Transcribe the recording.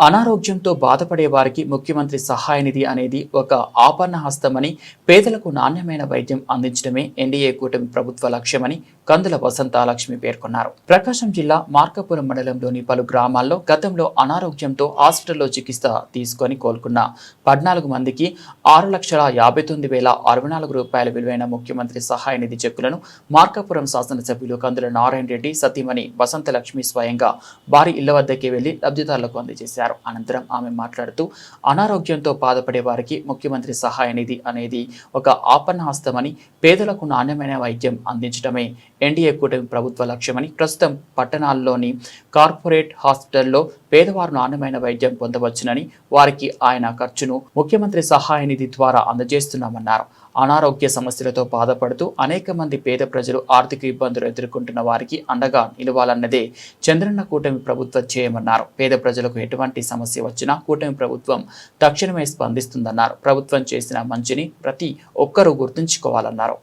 అనారోగ్యంతో బాధపడే వారికి ముఖ్యమంత్రి సహాయ నిధి అనేది ఒక ఆపన్న హస్తమని పేదలకు నాణ్యమైన వైద్యం అందించడమే ఎన్డీఏ కూటమి ప్రభుత్వ లక్ష్యమని కందుల వసంతాలక్ష్మి పేర్కొన్నారు. ప్రకాశం జిల్లా మార్కాపురం మండలంలోని పలు గ్రామాల్లో గతంలో అనారోగ్యంతో హాస్పిటల్లో చికిత్స తీసుకొని కోలుకున్న పద్నాలుగు మందికి ఆరు లక్షల యాభై తొమ్మిది వేల అరవై నాలుగు రూపాయల విలువైన ముఖ్యమంత్రి సహాయ నిధి చెక్కులను మార్కాపురం శాసనసభ్యులు కందుల నారాయణ రెడ్డి సతీమణి వసంతలక్ష్మి స్వయంగా వారి ఇళ్ళ వద్దకే వెళ్ళి లబ్ధిదారులకు అందజేశారు. అనంతరం ఆమె మాట్లాడుతూ అనారోగ్యంతో బాధపడే వారికి ముఖ్యమంత్రి సహాయ నిధి అనేది ఒక ఆపన్న హస్తమని పేదలకు నాణ్యమైన వైద్యం అందించడమే ఎన్డీఏ కూటమి ప్రభుత్వ లక్ష్యమని ప్రస్తుతం పట్టణాల్లోని కార్పొరేట్ హాస్పిటల్లో పేదవారు నాణ్యమైన వైద్యం పొందవచ్చునని వారికి ఆయన ఖర్చును ముఖ్యమంత్రి సహాయ నిధి ద్వారా అందజేస్తున్నామన్నారు. అనారోగ్య సమస్యలతో బాధపడుతూ అనేక మంది పేద ప్రజలు ఆర్థిక ఇబ్బందులు ఎదుర్కొంటున్న వారికి అండగా నిలవాలన్నదే చంద్రన్న కూటమి ప్రభుత్వం చేయమన్నారు పేద ప్రజలకు ఎటువంటి సమస్య వచ్చినా కూటమి ప్రభుత్వం తక్షణమే స్పందిస్తుందన్నారు. ప్రభుత్వం చేసిన మంచిని ప్రతి ఒక్కరూ గుర్తుంచుకోవాలన్నారు.